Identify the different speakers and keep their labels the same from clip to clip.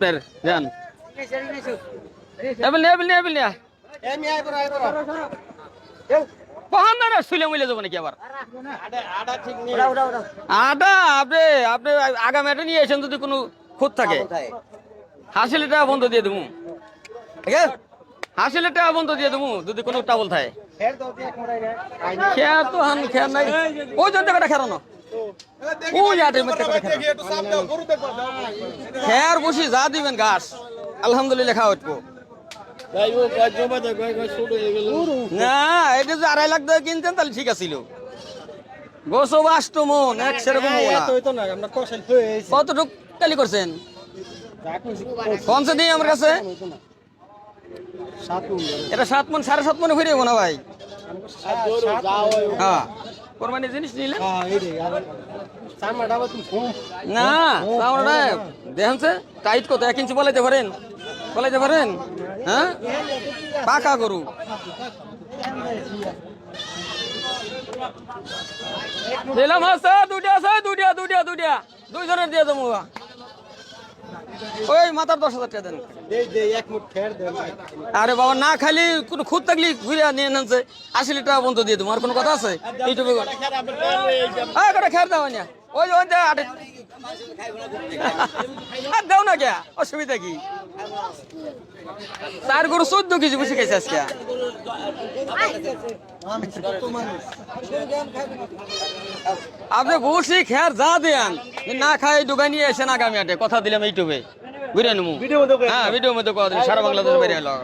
Speaker 1: আপনার যান এবেল নিয়া এবেল নিয়া এবেল নিয়া কখন না শুলে মুলে যাব নাকি আবার? আটা আপনি আপনি আগামী একটা নিয়ে এসেন যদি কোনো খুঁত থাকে। হাসিলে টাকা বন্ধ দিয়ে দেবো। টাকা বন্ধ দিয়ে দেবো যদি কোনো টাবল থাকে। খেয়ার তো হান খেয়ার নাই। ওই জন্য খেরানো খেয়ার বসি যা দিবেন ঘাস আলহামদুলিল্লাহ খাওয়া উঠবো না এটা যে আড়াই লাখ টাকা কিনতেন তাহলে ঠিক আছিল মন এক সেরকম কতটুক কালি করছেন আমার কাছে এটা সাত মন সাড়ে সাত মনে ফিরে না ভাই হ্যাঁ কোরবানি জিনিস নিলে না আমরা দেখেন সে টাইট কত এক ইঞ্চি বলাইতে পারেন বলাইতে পারেন হ্যাঁ? পাকা গরু। দিলাম আছে দুইটা আছে দুইটা দুইটা দুইটা। দুই জনের দিয়ে দেবো। ওই মাথার দশ হাজার টাকা দেন। আরে বাবা না খালি কোনো খুদ থাকলে ঘুরে নিয়ে নেনছে আশি লিটার বন্ধ দিয়ে দেবো আর কোনো কথা আছে? ইউটিউবে হ্যাঁ কটা খেয়ার দাও না। ওই ওই আটে আর দাও না কে? অসুবিধা কি? চার গরু চোদ্দ কেজি বসে গেছে আজকে। আপনি বসি খেয়ার যা দেন না খাই দোকান নিয়ে এসেন আগামী হাটে কথা দিলাম ইউটিউবে। ঘুরে নেব হ্যাঁ ভিডিওর মধ্যে কথা দিলাম সারা বাংলাদেশ বেরিয়ে এলো।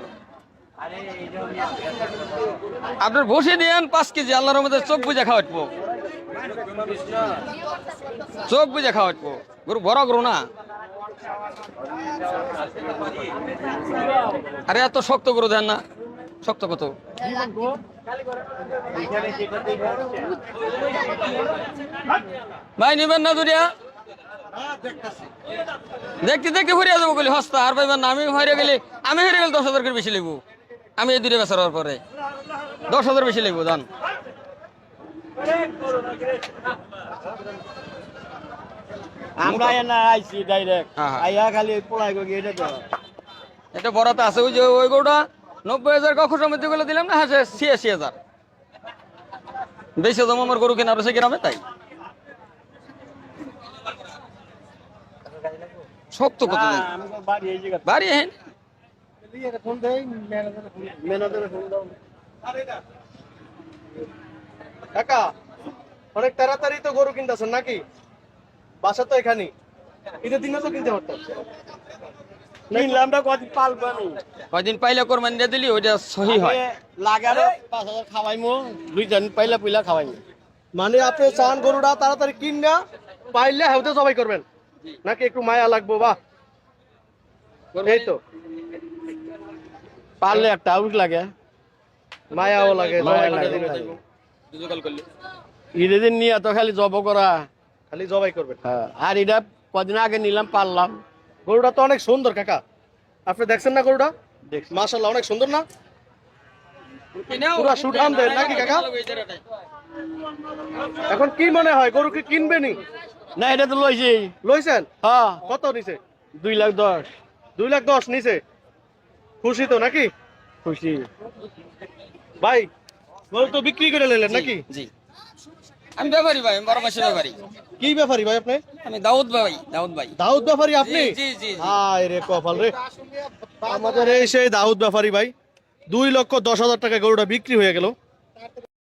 Speaker 1: আপনার বসে দেন পাঁচ কেজি। আল্লাহর মধ্যে চোখ বুঝে খাওয়াটবো চোখ বুঝে খাওয়াটবো গরু বড় গরু না? আরে এত শক্ত গরু দেন না। শক্ত কত? ভাই নিবেন না দুরিয়া? দেখতে দেখতে ফুরিয়ে যাব বলি হস্তা আর পাইবেন না আমি হারিয়ে গেলে আমি হেরে গেলে দশ হাজার করে বেশি লিখব আমি এই দুটো বেচার পরে। দশ হাজার বেশি লিখব জান।
Speaker 2: আমরা না আইছি ডাইরেক্ট
Speaker 1: হ্যাঁ, হ্যাঁ।
Speaker 2: আইয়া খালি পোলাই গো এটা তো
Speaker 1: এটা বড়াতে আছে ওই যে ওই গরুটা। নব্বই হাজার কখন মধ্যে গুলো দিলাম না? হ্যাঁ ছিয়াশি হাজার। বেশি দাম আমার গরু কেনা রয়েছে গ্রামে তাই। শক্ত কত
Speaker 2: বাড়ি দাও।
Speaker 3: কাকা অনেক তাড়াতাড়ি তো গরু কিনতেছেন নাকি? বাসা তো এখানে ঈদের দিনে তো কিনতে পারতাম।
Speaker 2: কিনলাম না কত পালবা নি?
Speaker 1: পাইলে কোরবানি দিয়ে দিলি ওইটা সহি হয়।
Speaker 2: লাগারে পাঁচ হাজার খাওয়াইমু দুইজন পাইলা পইলা খাওয়াইমু।
Speaker 3: মানে আপনি চান গরুটা তাড়াতাড়ি কিন না পাইলে হেউতে সবাই করবেন। নাকি একটু মায়া লাগবো বাহ। এই তো।
Speaker 2: পারলে একটা আউট লাগে।
Speaker 3: মায়াও লাগে
Speaker 2: মায়া লাগে।
Speaker 3: লাগে।
Speaker 2: ঈদের দিন নিয়ে তো খালি জব করা।
Speaker 3: খালি জবাই করবেন।
Speaker 2: হ্যাঁ, আর এটা কদিন আগে নিলাম পারলাম।
Speaker 3: গরুটা তো অনেক সুন্দর কাকা। আপনি দেখছেন না গরুটা? মাশাল্লাহ অনেক সুন্দর না? পুরা সুঠাম দেন নাকি কাকা? এখন কি মনে হয় গরু কি কিনবেনি
Speaker 2: না? এটা তো লইছি।
Speaker 3: লইছেন?
Speaker 2: হ্যাঁ।
Speaker 3: কত নিছে?
Speaker 2: দুই লাখ দশ।
Speaker 3: দুই লাখ দশ নিছে? খুশি তো নাকি?
Speaker 2: খুশি।
Speaker 3: ভাই গরু তো বিক্রি করে নিলেন নাকি?
Speaker 1: জি। আমি ব্যাপারী ভাই বড় মাসের ব্যাপারী।
Speaker 3: কি ব্যাপারী ভাই আপনি?
Speaker 1: আমি দাউদ ভাই দাউদ ভাই।
Speaker 3: দাউদ ব্যাপারী আপনি?
Speaker 1: জি।
Speaker 3: হায় রে কপাল রে। আমাদের এই সেই দাউদ ব্যাপারী ভাই দুই লক্ষ দশ হাজার টাকা গরুটা বিক্রি হয়ে গেল।